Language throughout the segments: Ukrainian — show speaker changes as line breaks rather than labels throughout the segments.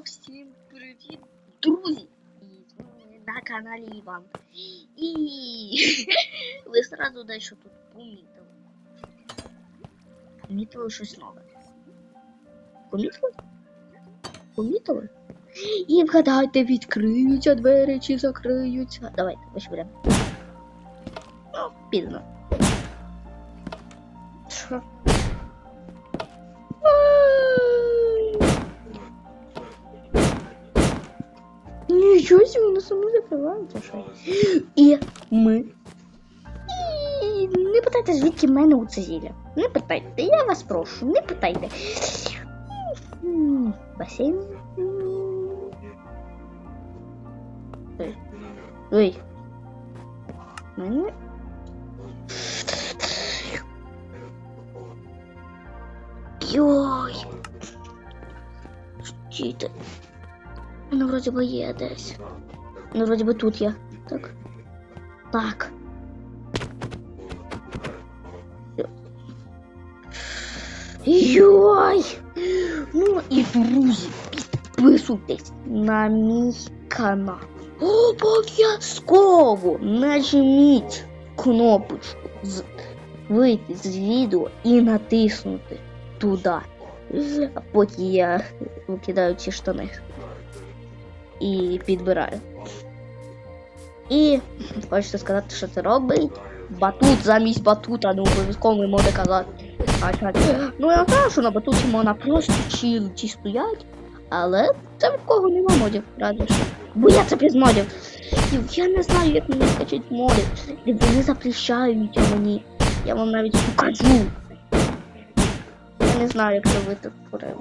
Йо, всім привіт, друзі! І на каналі Іван. І ви сразу дещо тут помітили. Помітили щось нове. Помітили? Помітили? І вгадайте, відкриються двері чи закриються. Давайте, вишвиряємо. Ну, пізно. Нічого собі на саму закривається що. І ми. І не питайте, звідки в мене у це зілля. Не питайте, я вас прошу, не питайте. М, Басейн. М. Ой. Ой. Мене. Йой. Стійте. Ну, вроді би є десь. Ну, вроді би тут є. Так. Так. Йой! Ну і друзі, підписуйтесь на мій канал. Обов'язково нажміть кнопочку з вийти з відео і натиснути туди. А поки я викидаю ці штани і підбираю. І хочете сказати, що це робить? Батут замість батута, не обов'язково ви можете казати. А, так. Ну я знаю, що на батуті можна просто чилити стоять, але це в кого нема модів, що. Бо я це без модів. Я не знаю, як мені скачати моди. І вони запрещають мені. Я вам навіть покажу. Я не знаю, як це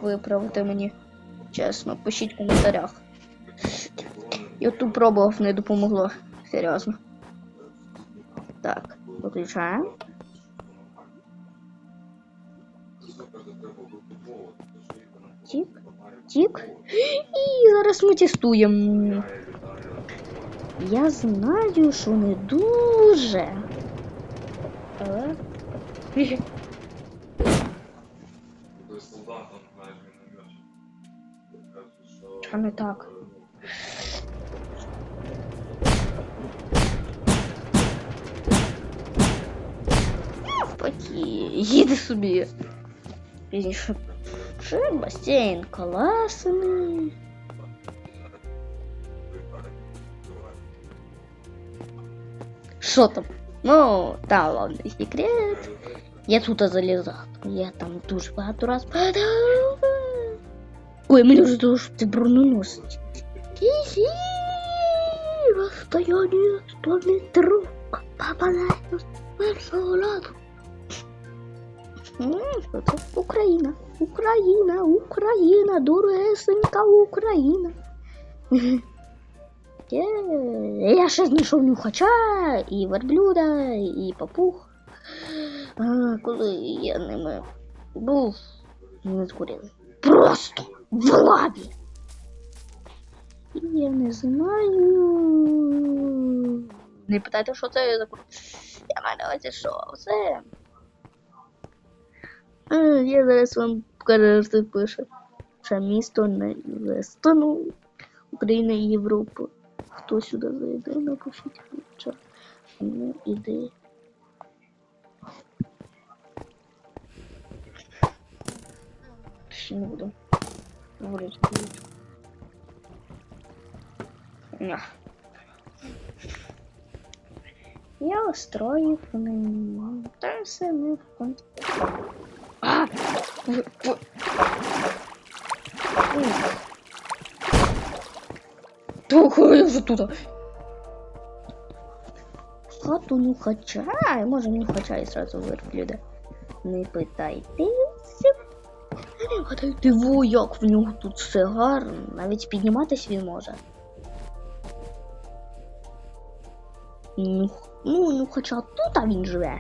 виправити мені. Чесно, пишіть в коментарях. Ютуб пробував, не допомогло. Серйозно. Так, виключаємо. Тік, тік. І зараз ми тестуємо. Я знаю, що не дуже. Але. Що не так? Поки їде собі. Пізніше. Ще басейн класний. Що там? Ну, та ладно, секрет. Я тут залізав. Я там дуже багато раз падав. Ой, мені вже дуже це броненосить. Хі-хі, розстояние 100 метров. Попадаю з першого разу. Україна, Україна, Україна, дорогесенька Україна. Я ще знайшов нюхача, і верблюда, і папуг. А, коли я ними був, не згоріли. Просто в лаві. Я не знаю. Не питайте, що це за Я маю на увазі, що це. А, я зараз вам тут пише. Що місто не стану Україна і Європа. Хто сюди зайде, напишіть чат. Ну, іди. Ще не буду. Говорити. Я устроїв ним. Та все не в конці. А! Того вже тут. Хату нюхача. А, може нюхача і сразу верблюда. Не питайтеся. Гадайте, во, як в нього тут все гарно. Навіть підніматись він може. Ну, ну, ну хоча тут а він живе.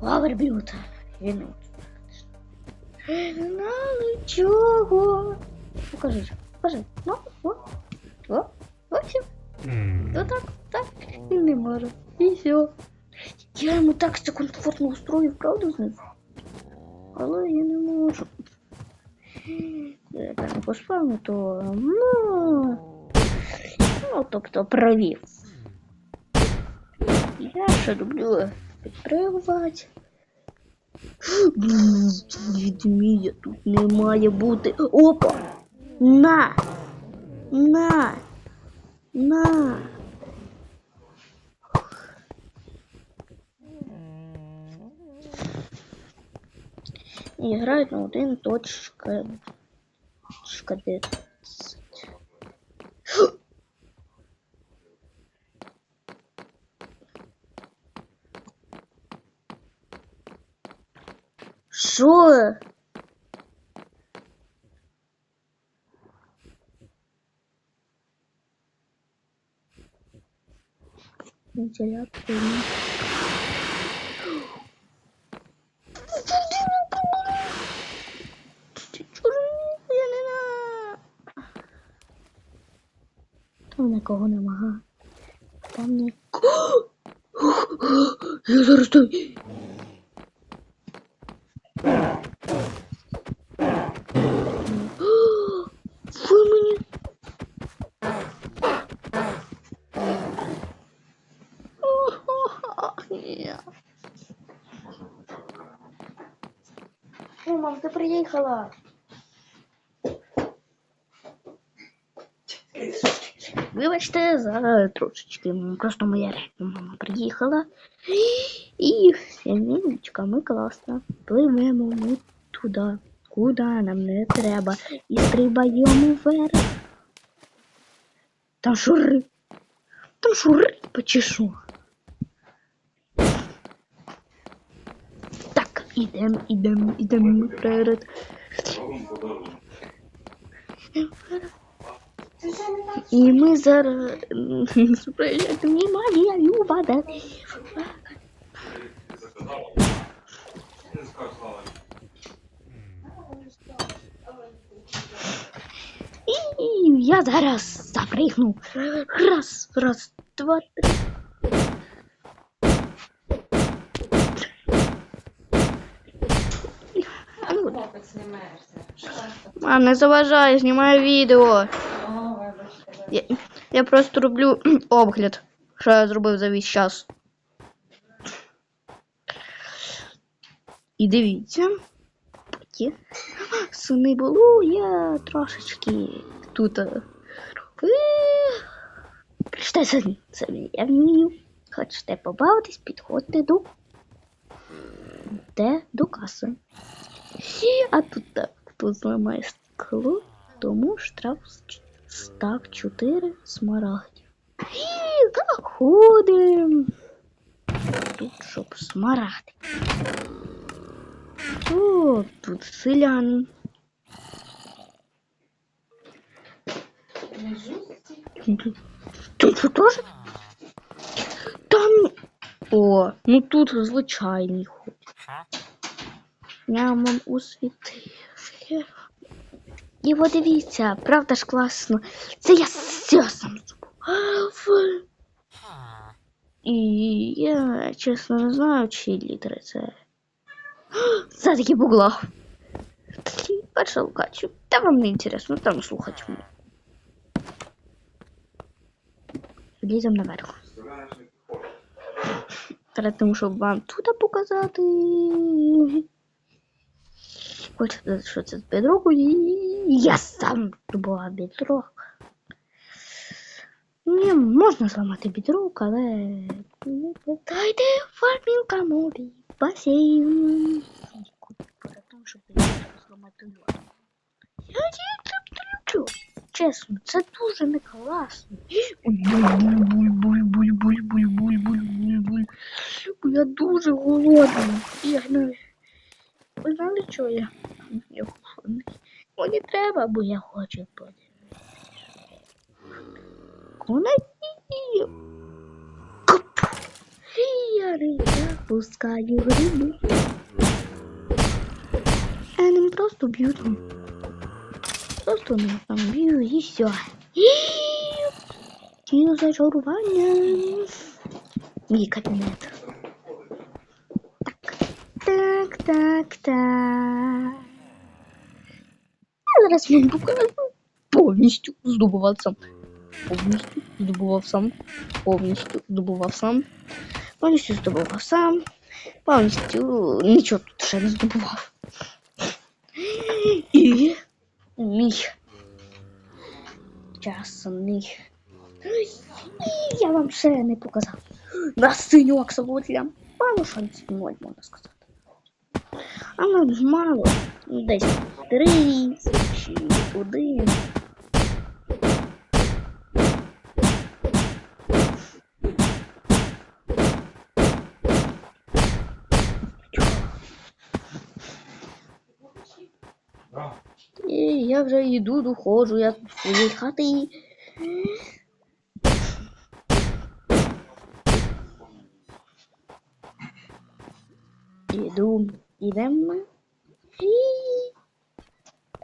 О, верблюд. Він от. Ну, чого? Покажи, покажи. Ну, о, о, о, все. Ну так, так, він не може. І все. Я йому так це комфортно устроїв, правда, знизу? але я не можу. Я там по спаму, то ну, ну, тобто провів. Я ще люблю підтримувати. Відмія тут не має бути. Опа! На! На! На! І грають на один. Що? Вентилятор. Там нікого нема. Там нікого. Я зараз той. Вибачте за трошечки. Просто моя мама приїхала. І сім'єчка, ми класно. Пливемо ми туди, куди нам не треба. І стрибаємо вверх. Там шури. Там шури почешу. Так, ідем, ідем, ідем вперед. І ми зараз проїжджати Магія Люба, да? І я зараз запригну. Раз, раз, два, три. А ну,
Хлопець знімаєшся.
Мам, не заважай, знімаю відео. Я, я просто роблю огляд, що я зробив за весь час. І дивіться. Поки суни було, я трошечки тут. е, Прочитайте самі, я вмію. Хочете побавитись, підходьте до. Де до каси. А тут так, хто зламає скло, тому штраф с- став 4 смарагдів. І. Тут щоб смарагди. О, тут селяни. Тут що теж? Там. О, ну тут звичайний ход. Я вам освітив. І от дивіться, правда ж класно. Це я сам зробив. І я чесно не знаю, чи літери це. Це такі бугла. Перша локація. Та вам не інтересно, там слухати. Лізем наверх. Перед тим, щоб вам тут показати. Хочете, що це з бідроку? Я сам була бідрок. Не можна зламати бідрук, але э, дайте фармінка мобі, басейн. Про тому, щоб зламати льод. Я тут люблю. Чесно, це дуже не класно. Я дуже голодний. Я навіть ви знали, що я? Я голодний. Мені треба, бо я хочу подивитися. Коней. Куп. Я не запускаю гриби. А не просто б'ють. Просто не там б'ю і все. І зачарування. Мій кабінет. Так, так, так, так. Я зараз вам покажу. Повністю здобував сам. Повністю здобував сам. Повністю здобував сам. Повністю здобував сам. Повністю нічого тут ще не здобував. І мій часний. І я вам ще не показав. На синьок самотля. Мало шансів ноль, можна сказати. А нам ж мало. Десь три чи один. І я вже йду, доходжу, я тут з своєї хати. І...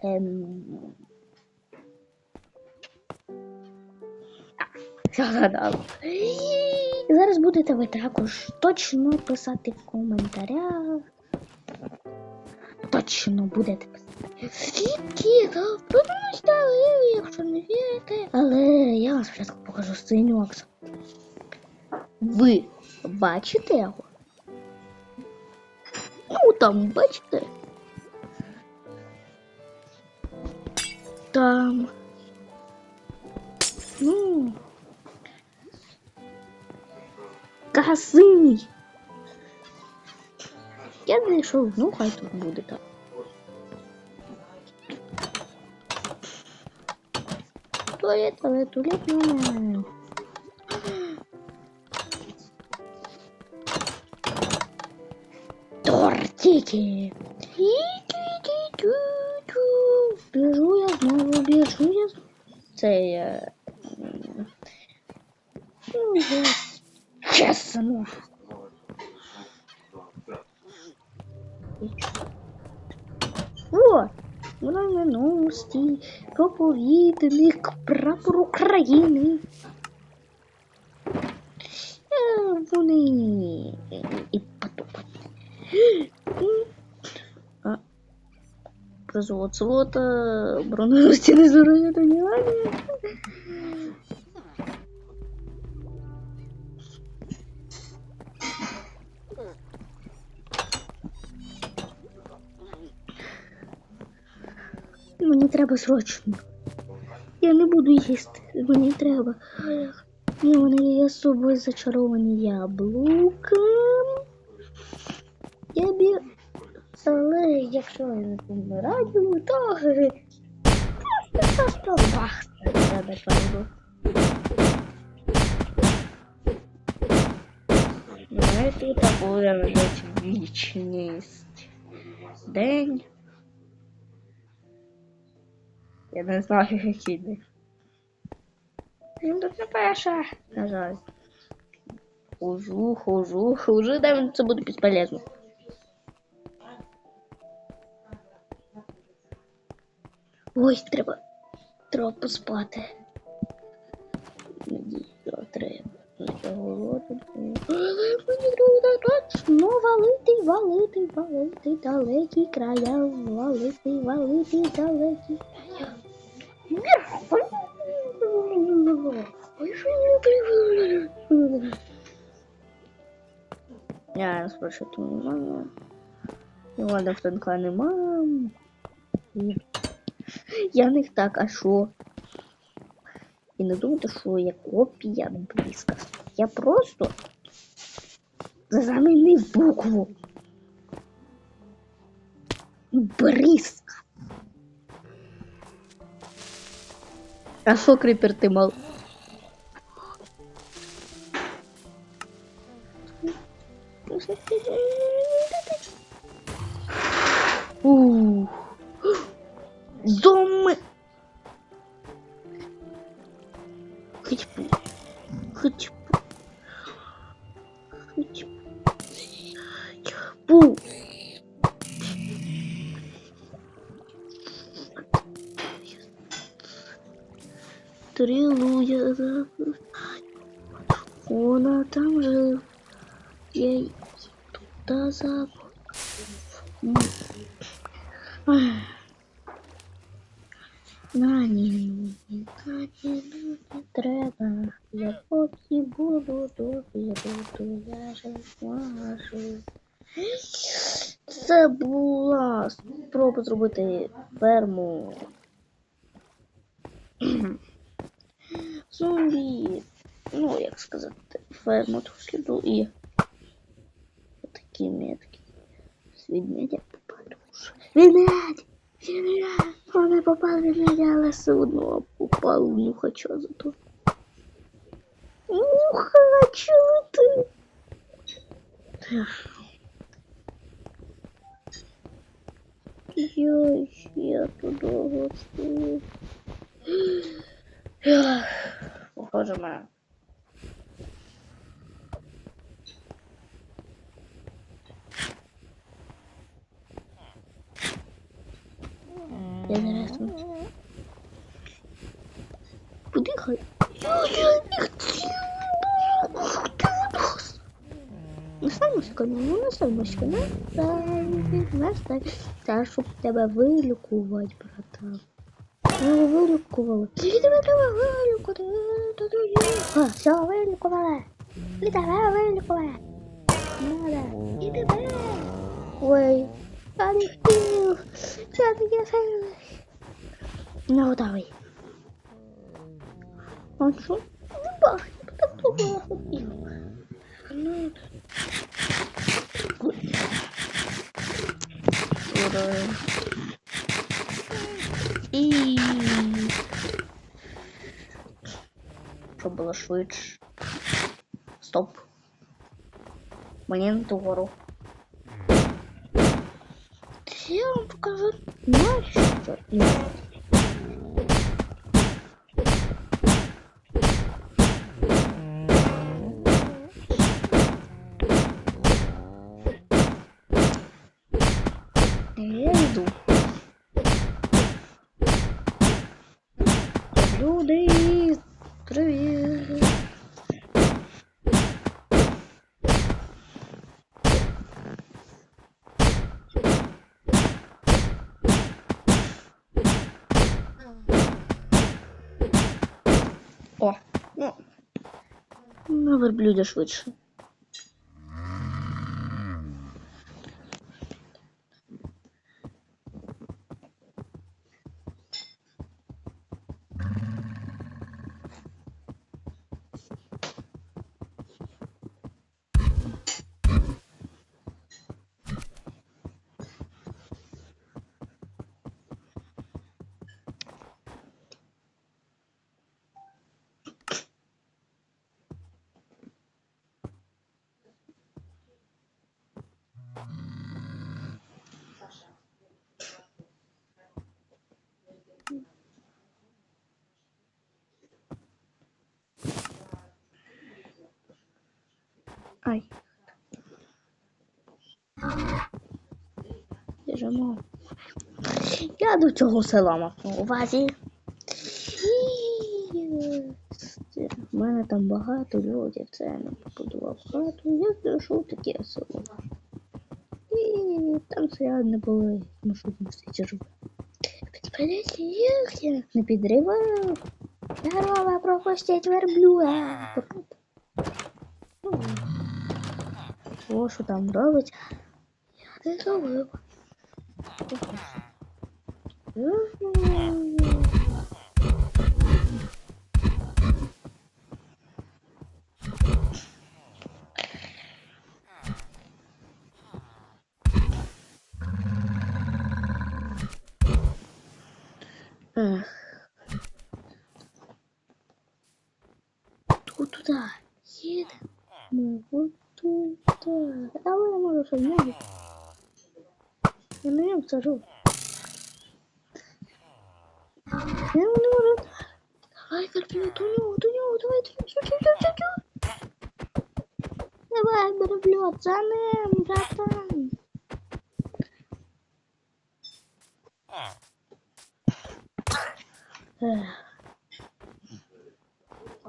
Ем... Я згадала. І Зараз будете ви також точно писати в коментарях. Точно будете писати. Скільки подумай ставили, якщо не вірите. Але я вам спочатку покажу синю. Ви бачите його? Ну, там, бачите? Там. Ну. Красивий. Я знайшов, ну хай тут буде так. Туалет, але туалет немає. Тортики. Біжу я знову, біжу я знову. Це я... Ну, чесно. О, знаменості, проповідник прапор України. Е, Вони і потопать. А, Производ золота, бронированные здоровья, внимание. Мені треба срочно. Я не буду їсти. Мені треба. Ні, вони є з собою зачаровані яблука. якщо я не помираю, то просто бахне це напевно. Ну, і тут буде лежить вічність. День. Я не знаю, який день. Він тут не пише, на жаль. Хожу, хожу, хожу, де це буде безполезно. Ой, треба. Треба поспати. Мені треба. Я голодний. Мені треба точно валити, валити, валити далекі края, валити, валити далекі края. Я спрошу тут немає. Івана Франка нема. І Я в них так, а що? І не думайте, що я копія близька. Я просто замінив букву. Бриска. А що кріпер ти мав? Ух. ¡Zoom! Нані, нані, не треба. Я поки буду добрі, буду, я же можу. Це була спроба зробити ферму. Зомбі. Ну, як сказати, ферму досліду і такі метки. З ведмедя попаду. Ведмедь! Вони попали в ведмедя, але все одно попав в нюхача зато. Нюхач, ти! Йой, я туди гостю. Похоже, мене. Я зараз тут. Подихай. Наставимося канал, наставимося канал. Наставь. Та, щоб тебе вилікувати, братан. Ми вилікували. І тебе треба вилікувати. А, все, вилікували. І тебе вилікували. Надо. І тебе. Ой, я не хотів. Я таке сильно. Не готовий. А що? Не бах, так то було хотів. Ну, Ура. І щоб було швидше. Стоп. Мені на ту гору. Я вам покажу нащо. Ні. О, ну. На верблюда швидше. Ай. Біжимо. Я до цього села мав на увазі. У мене там багато людей, це я не побудував хату. Я знайшов таке село. І там селяни були, тому що там все живе. Підпаліть їх, не підривав. Здорово, пропустіть верблюда. О, що там робить? Я не зробив. Ех. Тут туди. Їдемо. Ну, вот туда. А вы можешь обмануть. Я на нем сажу. Я не могу. Давай, верблюд, у него, у него, давай, чу чу чу чу чу Давай, верблюд, за ним, братан. Ех.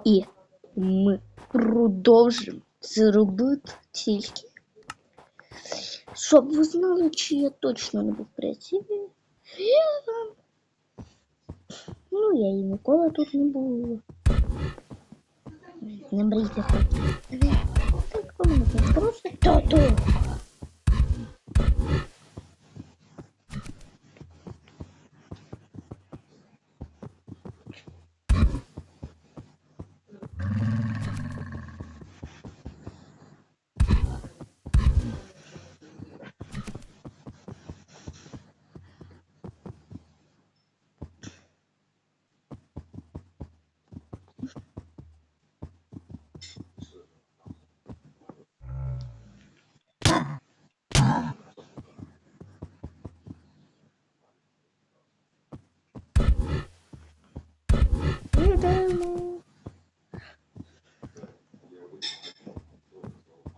І ми продовжимо це робити тільки Щоб ви знали, чи я точно не був. Я... Ну, я і ніколи тут не був. Не мрійте про Так, ми просто то-то.